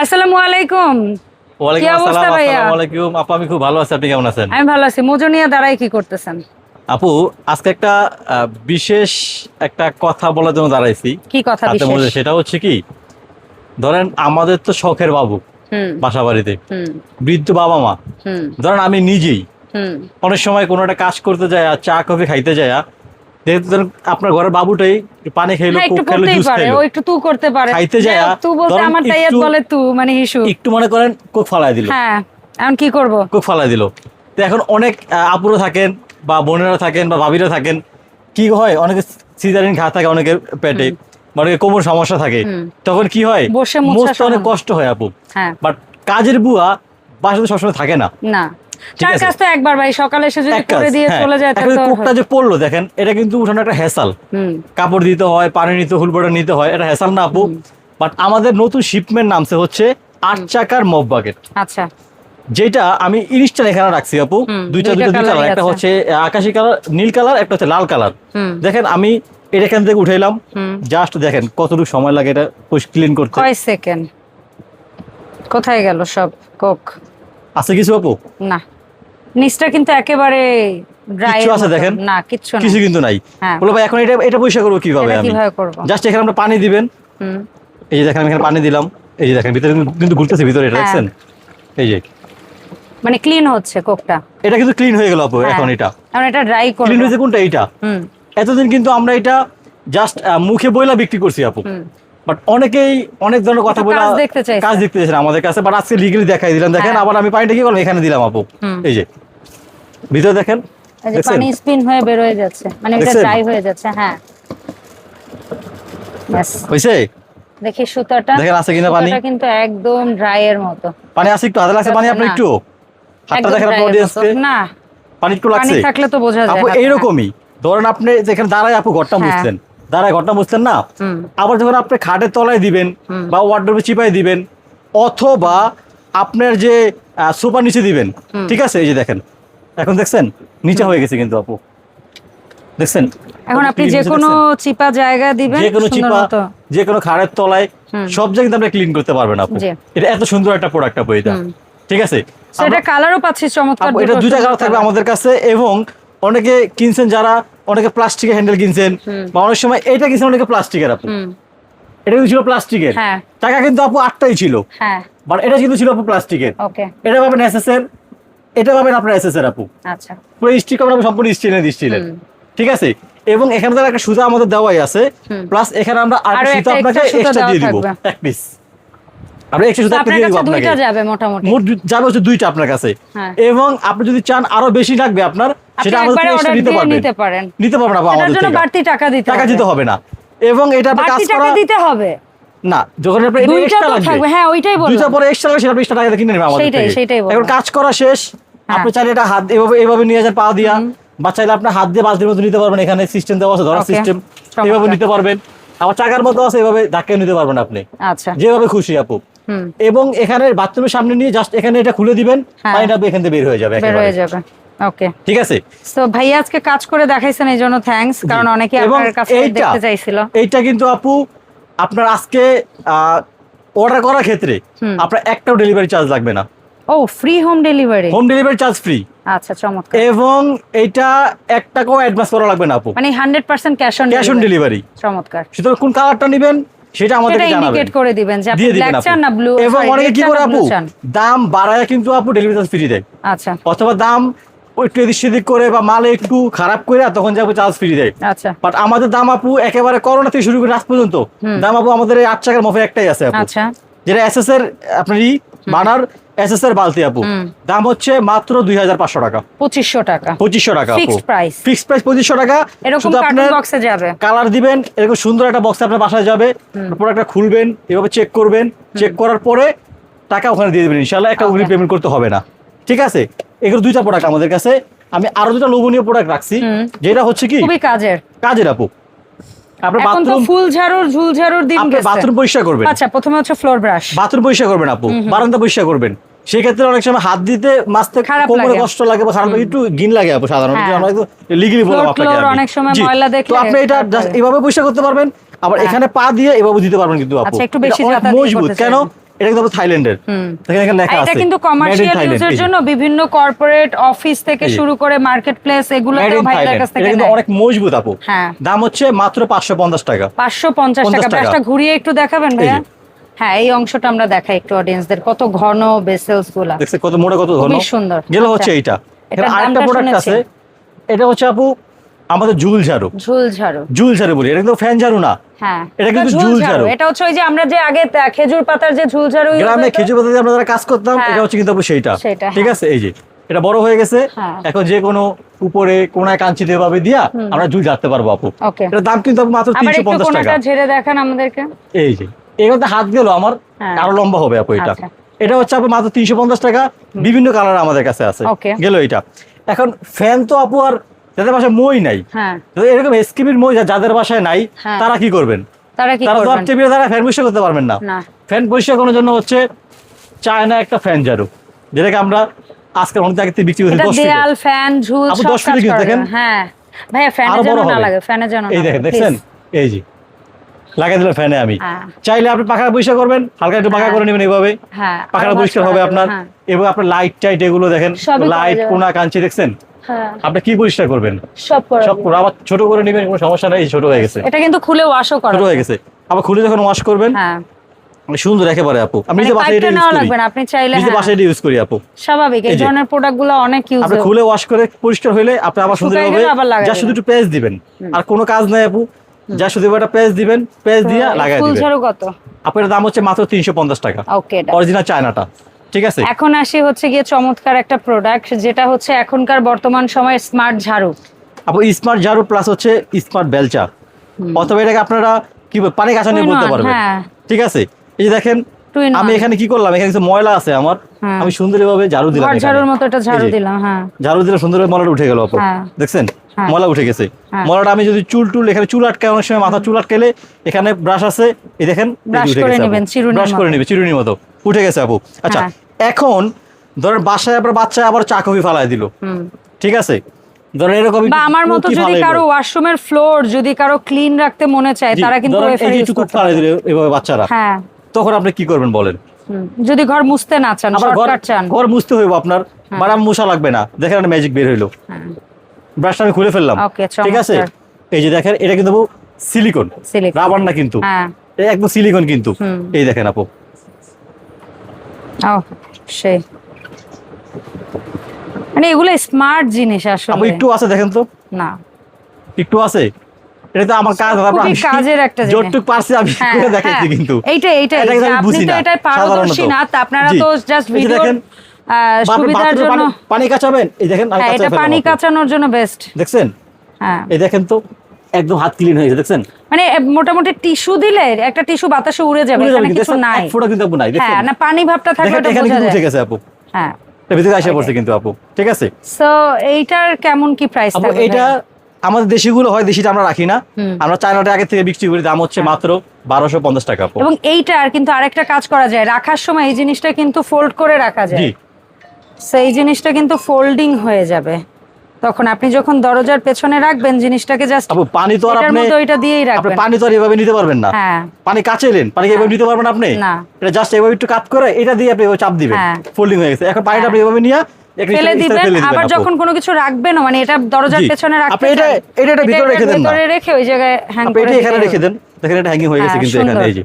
আসসালামু আলাইকুম। ওয়ালাইকুম আসসালাম আসসালামু আলাইকুম। আপু আমি খুব ভালো আছি আপনি কেমন আছেন? আমি ভালো আছি। মোজনিয়া দাঁড়াই কি করতেছেন? আপু আজকে একটা বিশেষ একটা কথা বলার জন্য দাঁড়াইছি। কি কথা বিশেষ? সেটা হচ্ছে কি ধরেন আমাদের তো শখের বাবু বাসা বাড়িতে বৃদ্ধ বাবা মা। ধরেন আমি নিজেই অনেক সময় কোনো একটা কাজ করতে যায় আর চা কফি খাইতে যায় যেহেতু আপনার ঘরের বাবুটাই পানি খাইলো হ্যাঁ কোক একটু খাইলো জুস খাইলো। একটু তু করতে পারে। খাইতে যাই তু বলতে আমার তাইয়াত বলে তু মানে একটু মনে করেন কোক দিল। হ্যাঁ এখন কি করব? কোক দিল। তো এখন অনেক আপুরা থাকেন বা বোনেরা থাকেন বা ভাবিরা থাকেন কি হয়? অনেকে সিজারিন ঘা থাকে অনেকের পেটে বা অনেকে কোমর সমস্যা থাকে। তখন কি হয়? বসে অনেক কষ্ট হয় আপু। হ্যাঁ। বাট কাজের বুয়া বাসাতে সবসময় থাকে না। না। চার কাজ তো একবার ভাই সকালে এসে যদি করে দিয়ে হ্যাঁ। চলে যায় তাহলে যে পড়ল দেখেন এটা কিন্তু উঠানো একটা হেসাল। কাপড় দিতে হয় পানি নিতে হুলবোটা নিতে হয় এটা হেসাল না আপু। বাট আমাদের নতুন শিপমেন্ট নামছে হচ্ছে আট চাকার মব বাকেট আচ্ছা। যেটা আমি ইলিশটা এখানে রাখছি আপু। দুইটা দুইটা দুই কালার একটা হচ্ছে আকাশি কালার নীল কালার একটা হচ্ছে লাল কালার দেখেন আমি এটা এখান থেকে উঠাইলাম। জাস্ট দেখেন কতটুকু সময় লাগে এটা ক্লিন করতে। কয় সেকেন্ড কোথায় গেল সব কোক আছে কিছু আপু? না। নিচটা কিন্তু একেবারে ড্রাই আছে দেখেন? না কিছু কিন্তু নাই। হ্যাঁ। বলো ভাই এখন এটা এটা পরিষ্কার করব কীভাবে আমি? কীভাবে করব? জাস্ট এখানে আমরা পানি দিবেন। এই যে দেখেন আমি এখানে পানি দিলাম। এই যে দেখেন ভিতরে কিন্তু- কিন্তু ঘুরতেছে ভিতরে এটা হ্যাঁ। দেখছেন? এই যে। মানে ক্লিন হচ্ছে কোকটা। এটা কিন্তু ক্লিন হয়ে গেল আপু হ্যাঁ। এখন এটা। এখন এটা ড্রাই করব। ক্লিন হয়েছে কোনটা? এইটা। এতদিন কিন্তু আমরা এটা জাস্ট মুখে বইলা বিক্রি করছি আপু। বাট অনেকেই অনেক ধরনের কথা বলে কাজ দেখতে। কাজ দেখতে চাইছেন আমাদের কাছে। বাট আজকে লিগালি দেখাই দিলাম। দেখেন হ্যাঁ। আবার আমি পানিটা কি করলাম? এখানে দিলাম আপু। এই যে। ভিতরে দেখেন এই যে দেখছেন? পানি স্পিন হয়ে বের হয়ে যাচ্ছে মানে এটা ড্রাই হয়ে যাচ্ছে হ্যাঁ। ব্যাস দেখি সুতাটা। দেখেন আছে কিনা পানি? কিন্তু একদম ড্রাই এর মতো। পানি আছে একটু হাতে লাগছে পানি আপনার একটু? হাতটা দেখেন dry অডিয়েন্সকে না। পানি একটু পানি থাকলে তো বোঝা যায় আপু এইরকমই। ধরেন আপনি যেখানে দাঁড়ায় আপু ঘরটা হ্যাঁ। মুছলেন দাঁড়ায় ঘরটা মুছলেন না? আবার যখন আপনি খাটের তলায় দিবেন বা ওয়ার্ডরোবে চিপাই দিবেন অথবা আপনার যে সোফার নিচে দিবেন ঠিক আছে? এই যে দেখেন এখন দেখছেন? নিচে হয়ে গেছে কিন্তু আপু। দেখছেন? এখন আপনি যে কোনো চিপা জায়গা দিবেন যে কোনো চিপা যে কোনো খাড়ের তলায় সব জায়গায় কিন্তু আপনি ক্লিন করতে পারবেন আপু। এটা এত সুন্দর একটা প্রোডাক্ট আপু এটা। ঠিক আছে? সেটা কালারও পাচ্ছি চমৎকার এটা দুটো দুইটা কালার থাকবে আমাদের কাছে এবং অনেকে কিনছেন যারা অনেকে প্লাস্টিকের হ্যান্ডেল কিনছেন বা অনেক সময় এটা কিনছেন অনেকে প্লাস্টিকের আপু। এটা কিন্তু ছিল প্লাস্টিকের হ্যাঁ। টাকা কিন্তু আপু আটটাই ছিল। হ্যাঁ। বাট এটা কিন্তু ছিল আপু প্লাস্টিকের ওকে এটা পাবেন এসএসএর এটা পাবেন আপনার এসএসএর আপু। আচ্ছা। পুরো স্টিক আমরা সম্পূর্ণ স্টিলের স্টিলের। ঠিক আছে? এবং এখানে তার একটা সুতা আমাদের দেওয়াই আছে। প্লাস এখানে আমরা আরও সুতা আপনাকে এক্সট্রা দিয়ে দিব। এক পিস আমরা এক্সট্রা সুতা আপনার দিয়ে দিব আপনাকে। যাবে মোটামুটি। মোট যাবে হচ্ছে দুইটা আপনার কাছে। হ্যাঁ। এবং আপনি যদি চান আরও বেশি লাগবে আপনার সেটা আমাদের থেকে নিতে পারবেন। নিতে পারেন। নিতে পারবেন আপু আমাদের থেকে। বাড়তি টাকা দিতে টাকা হবে। দিতে হবে না। এবং এটা আপনি কাজ করা দিতে হবে। না যখন আপনার এটা এক্সট্রা লাগবে। হ্যাঁ ওইটাই বললাম। দুইটা পরে এক্সট্রা লাগবে সেটা আপনি extra টাকা দিয়ে কিনে নেবেন আমাদের থেকে। সেইটাই বললাম। এখন কাজ করা শেষ। আপনি চাইলে এটা হাত এভাবে এভাবে নিয়ে যান পা দিয়া। বা চাইলে আপনি হাত দিয়ে বালতির মতো নিতে পারবেন এখানে সিস্টেম দেওয়া আছে ধরার সিস্টেম এভাবে নিতে পারবেন। আবার চাকার মতো আছে এভাবে ধাক্কা নিতে পারবেন আপনি। আচ্ছা। যেভাবে খুশি আপু। এবং এখানে বাথরুমের সামনে নিয়ে জাস্ট এখানে এটা খুলে দিবেন হ্যাঁ। পানিটা এখান থেকে বের হয়ে যাবে বের হয়ে যাবে। ওকে ঠিক আছে? তো ভাইয়া আজকে কাজ করে দেখাইছেন এই জন্য থ্যাঙ্কস কারণ অনেকে আপনার কাছে দেখতে চাইছিল। এইটা কিন্তু আপু আপনার আজকে অর্ডার করার ক্ষেত্রে আপনার একটাও ডেলিভারি চার্জ লাগবে না। ও free home delivery home delivery charge free আচ্ছা চমৎকার। এবং এটা এক টাকাও অ্যাডভান্স করা লাগবে না আপু। মানে hundred percent cash on cash on delivery চমৎকার। সুতরাং কোন কালারটা নেবেন সেটা আমাদেরকে জানাবেন। ইন্ডিকেট করে দিবেন যে আপনি ব্ল্যাক চান না ব্লু এবং অনেকে কি করে আপু? দাম বাড়ায় কিন্তু আপু ডেলিভারি চার্জ ফ্রি দেয়। আচ্ছা। অথবা দাম ওই একটু এদিক সেদিক করে বা মালে একটু খারাপ করে তখন যাব চার্জ ফ্রি দেয়। আচ্ছা। বাট আমাদের দাম আপু একেবারে করোনা থেকে শুরু করে আজ পর্যন্ত দাম আপু আমাদের এই আট টাকার মফে একটাই আছে আপু। আচ্ছা। যেটা এসএস এর আপনার ই বানার এসএস এর বালতি আপু। দাম হচ্ছে মাত্র দুই হাজার পাঁচশো টাকা। পঁচিশশো টাকা। পঁচিশশো টাকা Fixed price। ফিক্সড প্রাইস পঁচিশশো টাকা। এরকম আপনার বক্সে যাবে। কালার দিবেন এরকম সুন্দর একটা বক্স আপনার বাসায় যাবে। প্রোডাক্টটা খুলবেন এভাবে চেক করবেন। চেক করার পরে টাকা ওখানে দিয়ে দেবেন ইনশাল্লাহ একটা. অগ্রিম পেমেন্ট করতে হবে না। ঠিক আছে? এগুলো দুইটা প্রোডাক্ট আমাদের কাছে। আমি আরও দুটা লোভনীয় প্রোডাক্ট রাখছি। যেটা হচ্ছে কি? খুবই কাজের। কাজের আপু। বাথরুম ফুল ঝাড়ুর ঝুল ঝাড়ুর দিন গেছে। বাথরুম পরিষ্কার করবেন। আচ্ছা প্রথমে হচ্ছে ফ্লোর ব্রাশ বাথরুম পরিষ্কার করবেন আপু। বারান্দা পরিষ্কার করবেন। সেক্ষেত্রে অনেক সময় হাত দিতে মাছতে কোমরে কষ্ট লাগে বা খারাপ একটু গিন লাগে আপু সাধারণত। হ্যাঁ। আমরা একটু লিগেলি বললাম আপনাকে অনেক সময় তো আপনি এটা এভাবে পরিষ্কার করতে পারবেন আবার হ্যাঁ। এখানে পা দিয়ে এভাবে দিতে পারবেন কিন্তু আপু। আচ্ছা, একটু বেশি মজবুত। কেন। এটা কিন্তু থাইল্যান্ডের। দেখেন এখানে লেখা আছে এটা কিন্তু কমার্শিয়াল ইউজের জন্য বিভিন্ন কর্পোরেট অফিস থেকে শুরু করে মার্কেট প্লেস in ভাইদের। কাছ এটা থেকে কিন্তু অনেক মজবুত আপু। হ্যাঁ। দাম হচ্ছে মাত্র পাঁচশো পঞ্চাশ টাকা। পাঁচশো পঞ্চাশ টাকা। টাকা। ব্রাশটা ঘুরিয়ে একটু দেখাবেন ভাইয়া? হ্যাঁ এই অংশটা আমরা দেখাই একটু অডিয়েন্সদের কত ঘন বেসেলসগুলা দেখছে কত মোটা কত ঘন? সুন্দর। গেল আচ্ছা। হচ্ছে এইটা। এটার আরেকটা প্রোডাক্ট আছে। এটা হচ্ছে আপু আমাদের ঝুল ঝাড়ু। ঝুল ঝাড়ু। ঝুল ঝাড়ু বলি এটা কিন্তু ফ্যান ঝাড়ু না। হ্যাঁ। এটা কিন্তু ঝুল ঝাড়ু। এটা হচ্ছে ওই যে আমরা যে আগে খেজুর পাতার যে ঝুল ঝাড়ু use গ্রামে খেজুর পাতা দিয়ে আমরা যারা কাজ করতাম হ্যাঁ। এটা হচ্ছে কিন্তু সেইটা। ঠিক হ্যাঁ। আছে? এই যে এটা বড় হয়ে গেছে। হ্যাঁ। এখন যে কোনো উপরে কোনায় কাঞ্চি দিয়ে ভাবে দিয়া আমরা ঝুল ঝাড়তে পারব আপু। ওকে। এটার দাম কিন্তু আপু মাত্র তিনশো একটু পঞ্চাশ টাকা। ঝেড়ে দেখান আমাদেরকে। এই যে এগুলোতে হাত গেল আমার। আরও লম্বা হবে আপু এটা। আচ্ছা। এটা হচ্ছে আপু মাত্র তিনশো পঞ্চাশ টাকা। বিভিন্ন কালার আমাদের কাছে আছে. গেল এটা। এখন ফ্যান তো আপু আর যাদের বাসায় মই নাই। হ্যাঁ। তো এরকম স্কিমের মই যাদের বাসায় নাই হ্যাঁ। তারা কি করবেন? তারা কি তারা টেবিলে ফ্যান পরিষ্কার করতে পারবেন না। না। ফ্যান পরিষ্কার করার জন্য হচ্ছে চায়না একটা ফ্যান ঝাড়ু যেটাকে আমরা আজকে অনেক আগে থেকে বিক্রি করছি। দেয়াল ফ্যান ঝুল আপু সব 10 কাজ কিন্তু দেখেন। হ্যাঁ। ফ্যানে যেন না লাগে ফ্যানে যেন এই দেখেন লাগে, দেখছেন? এই যে লাগাই দিল ফ্যানে আমি। হ্যাঁ। চাইলে আপনি পাখা পরিষ্কার করবেন হালকা একটু পাখা। করে নেবেন এইভাবে। হ্যাঁ পাখাটা পরিষ্কার হবে আপনার। এবং আপনার লাইট টাইট এগুলো দেখেন লাইট। কোনা কাঞ্চি দেখছেন? আপনি কি পরিষ্কার করবেন? সব সব আবার ছোট করে নেবেন কোনো সমস্যা নেই ছোট হয়ে গেছে। এটা কিন্তু খুলে ওয়াশও করা। ছোট হয়ে গেছে। আবার খুলে যখন ওয়াশ করবেন হ্যাঁ। সুন্দর একেবারে আপু। আমি মানে বাসায় এটা ইউজ করি। আপনি চাইলে নিজে হ্যাঁ, বাসায় এটা ইউজ করি আপু। স্বাভাবিক এই ধরনের প্রোডাক্টগুলো অনেক ইউজ আপনি খুলে ওয়াশ করে পরিষ্কার হলে আপনি আবার সুন্দর গেলে যা শুধু একটু পেঁয়াজ দিবেন। আর কোনো কাজ নাই আপু। যা শুধু একটা পেঁয়াজ দিবেন পেঁয়াজ দিয়া লাগাই ফুল দিবেন। ঝাড়ু কত? আপনার দাম হচ্ছে মাত্র তিনশো পঞ্চাশ টাকা। ওকে অরিজিনাল চায়নাটা। ঠিক আছে? এখন আসি হচ্ছে গিয়ে চমৎকার একটা প্রোডাক্ট যেটা হচ্ছে এখনকার বর্তমান সময়ের স্মার্ট ঝাড়ু। আপু স্মার্ট ঝাড়ু প্লাস হচ্ছে স্মার্ট বেলচা। অথবা এটাকে আপনারা কি বল- পানি কাঁচা নিয়ে বলতে পারবেন। হ্যাঁ। ঠিক আছে? এই দেখেন আমি এখানে কি করলাম? এখানে কিছু ময়লা আছে আমার। হ্যাঁ। আমি সুন্দরভাবে ঝাড়ু দিলাম ঝাড়ুর মতো একটা ঝাড়ু দিলাম হ্যাঁ। ঝাড়ু দিলে সুন্দরভাবে ময়লাটা উঠে গেল আপু। হ্যাঁ। দেখছেন। ময়লা উঠে গেছে। ময়লাটা আমি যদি চুল টুল এখানে চুল আটকায় অনেক সময় মাথা চুল আটকালে এখানে ব্রাশ আছে। এই দেখেন ব্রাশ করে নেবেন চিরুনি ব্রাশ করে। নিবে চিরুনির মতো। উঠে গেছে আপু। আচ্ছা হ্যাঁ। এখন ধরেন বাসায় আবার বাচ্চা আবার চা কফি ফালাই দিল। ঠিক আছে? ধরেন এরকম বা আমার মতো যদি কারও ওয়াশরুমের ফ্লোর যদি কারও ক্লিন রাখতে মনে চায় তারা কিন্তু ওয়েফার ফালাই দিল এভাবে বাচ্চারা। হ্যাঁ। তখন আপনি কি করবেন বলেন? যদি ঘর মুছতে না চান ঘর শর্টকাট চান। ঘর মুছতে হইব আপনার। বারাম মুছা লাগবে না। দেখেন ম্যাজিক বের হইল। হ্যাঁ। ব্রাশটা আমি খুলে ফেললাম। ঠিক আছে? এই যে দেখেন এটা কিন্তু সিলিকন রাবার না কিন্তু। হ্যাঁ। একদম সিলিকন কিন্তু। এই দেখেন আপু। ও সেই। মানে এগুলো স্মার্ট জিনিস আপু আসলে একটু আছে দেখেন তো। না। একটু আছে? এটা তো আমার কাজ কাজের একটা জিনিস। যতটুকু পারছি আমি হ্যাঁ, করে দেখাইছি হ্যাঁ। কিন্তু যে আমি আপনি তো এটাই পারদর্শী না তা আপনারা তো জাস্ট ভিডিও সুবিধার জন্য পানি- কাচাবেন? এই দেখেন হ্যাঁ এটা পানি আপু। কাচানোর জন্য বেস্ট দেখছেন? হ্যাঁ। এই দেখেন তো। একদম হাত ক্লিন হয়ে গেছে দেখছেন? মানে মোটামুটি টিস্যু দিলে একটা টিস্যু বাতাসে উড়ে যাবে এখানে কিছু নাই। এক ফোঁটা কিন্তু আপু নাই হ্যাঁ না পানি ভাবটা থাকলে দেখেন ওটা এখানে বোঝা যায়। গেছে আপু। হ্যাঁ। ভিতরে আসে পড়ছে কিন্তু আপু ঠিক আছে? সো এইটার কেমন কি প্রাইস আপু থাকবে? এটা আমাদের দেশিগুলো হয় দেশিটা আমরা রাখি না। আমরা চায়নাটা আগে থেকে বিক্রি করি দাম হচ্ছে মাত্র বারোশো পঞ্চাশ টাকা আপু। এবং এইটার কিন্তু আরেকটা কাজ করা যায় রাখার সময় এই জিনিসটা কিন্তু ফোল্ড করে রাখা যায়। সেই জিনিসটা কিন্তু ফোল্ডিং হয়ে যাবে। তখন আপনি যখন দরজার পেছনে রাখবেন জিনিসটাকে জাস্ট আপু পানি তো আর আপনি ওইটা দিয়েই রাখবেন। পানি তো আর এভাবে নিতে পারবেন না। হ্যাঁ। পানি কাচাইলেন পানি কি এভাবে নিতে পারবেন আপনি? না। এটা জাস্ট এভাবে একটু কাট করে এটা দিয়ে আপনি চাপ দিবেন। হ্যাঁ। ফোল্ডিং হয়ে গেছে। এখন পানিটা আপনি এভাবে নিয়ে ফেলে দিবেন আবার যখন কোনো কিছু রাখবেন মানে এটা দরজার পেছনে রাখতে আপনি এটা- এটা- এটা ভিতরে রেখে দেন। ভিতরে রেখে ওই জায়গায় হ্যাং করে এটা এখানে রেখে দেন। দেখেন এটা হ্যাঙ্গিং হয়ে গেছে কিন্তু এখানে এই যে।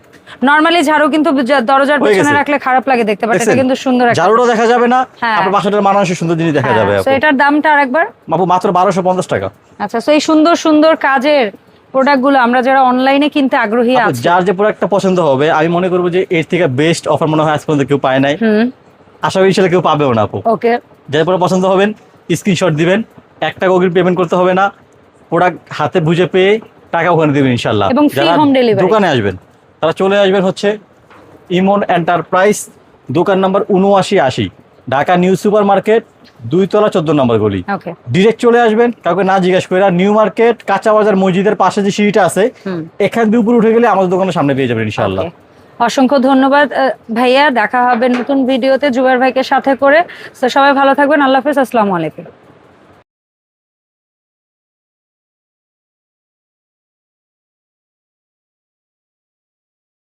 নরমালি ঝাড়ু কিন্তু দরজার হয়ে পেছনে রাখলে খারাপ লাগে দেখতে এটা কিন্তু সুন্দর একটা ঝাড়ুটা দেখা যাবে না হ্যাঁ। আপনার বাসাটার সুন্দর জিনিস দেখা যাবে হ্যাঁ, so আপু। এটার দামটা আরেকবার। আপু মাত্র বারোশো পঞ্চাশ টাকা। আচ্ছা তো এই সুন্দর সুন্দর কাজের প্রোডাক্টগুলো আমরা যারা অনলাইনে কিনতে আগ্রহী আছি যার যে প্রোডাক্টটা পছন্দ হবে আমি মনে করব যে এর থেকে বেস্ট অফার মনে হয় আজ পর্যন্ত কেউ পায় নাই। আশা করি সেটা কেউ পাবেও না আপু। ওকে যার পরে পছন্দ হবেন স্ক্রিনশট দিবেন। এক টাকা পেমেন্ট করতে হবে না। প্রোডাক্ট হাতে বুঝে পেয়ে টাকা ওখানে দেবেন ইনশাল্লাহ এবং দোকানে আসবেন তারা চলে আসবেন হচ্ছে ইমন এন্টারপ্রাইজ দোকান নাম্বার উনআশি আশি ঢাকা নিউ সুপার মার্কেট দুইতলা চোদ্দ নম্বর গলি। ডিরেক্ট চলে আসবেন কাউকে না জিজ্ঞেস করে। নিউ মার্কেট কাঁচা বাজার মসজিদের পাশে যে সিঁড়িটা আছে এখান দিয়ে উপরে উঠে গেলে আমাদের দোকানের সামনে পেয়ে যাবেন ইনশাল্লাহ অসংখ্য ধন্যবাদ ভাইয়া। দেখা হবে নতুন ভিডিওতে জুবাইর ভাইকে সাথে করে। তো সবাই ভালো থাকবেন। আল্লাহ হাফেজ। আসসালামু আলাইকুম।